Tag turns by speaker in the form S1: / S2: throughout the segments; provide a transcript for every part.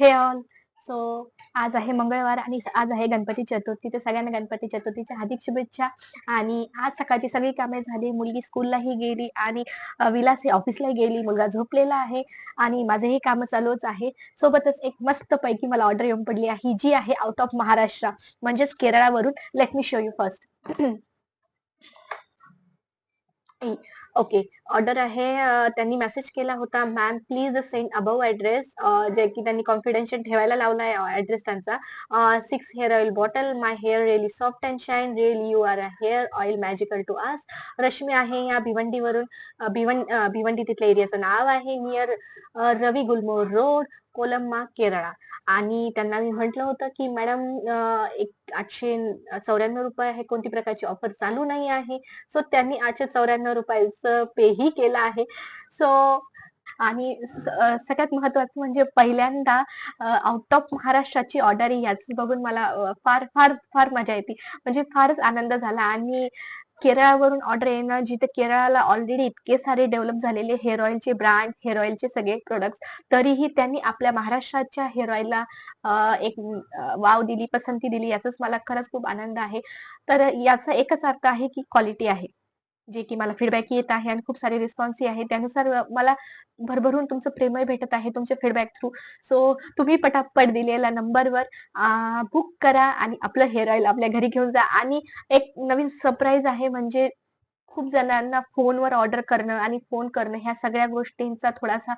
S1: हे all so आज आहे मंगळवार आणि आज आहे गणपती चतुर्थी. तर सगळ्यांना गणपती चतुर्थीच्या हार्दिक शुभेच्छा. आणि आज सकाळची सगळी कामे झाली. मुलगी स्कूललाही गेली आणि विलास हे ऑफिसलाही गेली. मुलगा झोपलेला आहे आणि माझेही काम चालूच आहे. सोबतच एक मस्त पैकी मला ऑर्डर येऊन पडली आहे. जी आहे आउट ऑफ महाराष्ट्र. म्हणजेच केरळावरून let me show you first okay order आहे त्यांनी मेसेज केला होता ma'am please send above address जे की त्यांनी कॉन्फिडेन्शियल ठेवायला लावला आहे ऍड्रेस त्यांचा. Six hair oil bottle my hair really soft and shine really you are a hair oil magical to us Rashmi आहे या भिवंडीवरून भिवं भिवंडी तिथल्या एरियाचं नाव आहे नियर रवी गुलमोर रोड कोलम्मा केरळा. आणि त्यांना मी म्हटलं होतं की मॅडम एक आठशे चौऱ्याण्णव रुपये आहे कोणती प्रकारची ऑफर चालू नाही आहे. सो त्यांनी आठशे चौऱ्याण्णव रुपयाचं पेही केलं आहे. सो आणि सगळ्यात महत्वाचं म्हणजे पहिल्यांदा आउट ऑफ महाराष्ट्राची ऑर्डर याच बघून मला फार फार फार मजा येते. म्हणजे फारच आनंद झाला. आणि केरळावरून ऑर्डर येणं जिथे केरळाला ऑलरेडी इतके सारे डेव्हलप झालेले हेअर ऑइलचे ब्रँड हेअर ऑइलचे सगळे प्रोडक्ट्स तरीही त्यांनी आपल्या महाराष्ट्राच्या हेअर ऑइलला एक वाव दिली पसंती दिली याचाच मला खरंच खूप आनंद आहे. तर याचा एकच अर्थ आहे की क्वालिटी आहे. जे की मला फीडबॅक येत आहे आणि खूप सारे रिस्पॉन्सही आहे त्यानुसार मला भरभरून तुमचं प्रेमही भेटत आहे तुमच्या फीडबॅक थ्रू सो तुम्ही पटापट दिलेल्या नंबरवर बुक करा आणि आपलं हेअर ऑइल आपल्या घरी घेऊन जा. आणि एक नवीन सरप्राईज आहे म्हणजे खूप जणांना फोनवर ऑर्डर करणं आणि फोन करणं ह्या सगळ्या गोष्टींचा थोडासा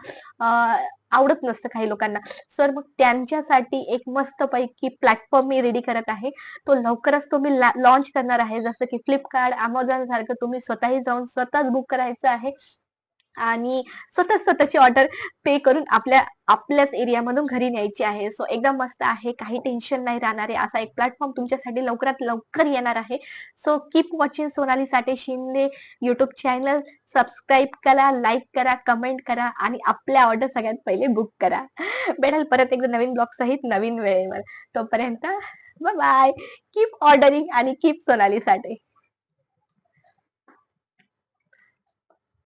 S1: आवडत नसतं काही लोकांना. सर मग त्यांच्यासाठी एक मस्त पैकी प्लॅटफॉर्म मी रेडी करत आहे. तो लवकरच तुम्ही लॉन्च करणार आहे. जसं की फ्लिपकार्ट अमेझॉन सारखं तुम्ही स्वतःही जाऊन स्वतःच बुक करायचं आहे. आणि स्वतः स्वतःची ऑर्डर पे करून आपल्या आपल्याच एरियामधून घरी न्यायची आहे. सो एकदम मस्त आहे. काही टेन्शन नाही राहणार. आहे असा एक प्लॅटफॉर्म तुमच्यासाठी लवकरात लवकर येणार आहे. So keep watching Sonali Sathe Shinde YouTube channel subscribe करा लाईक करा कमेंट करा आणि आपल्या ऑर्डर सगळ्यात पहिले बुक करा. भेटाल परत एकदा नवीन ब्लॉग सहित नवीन वेळेवर. तोपर्यंत बाय कीप ऑर्डरिंग आणि कीप सोनाली साठे.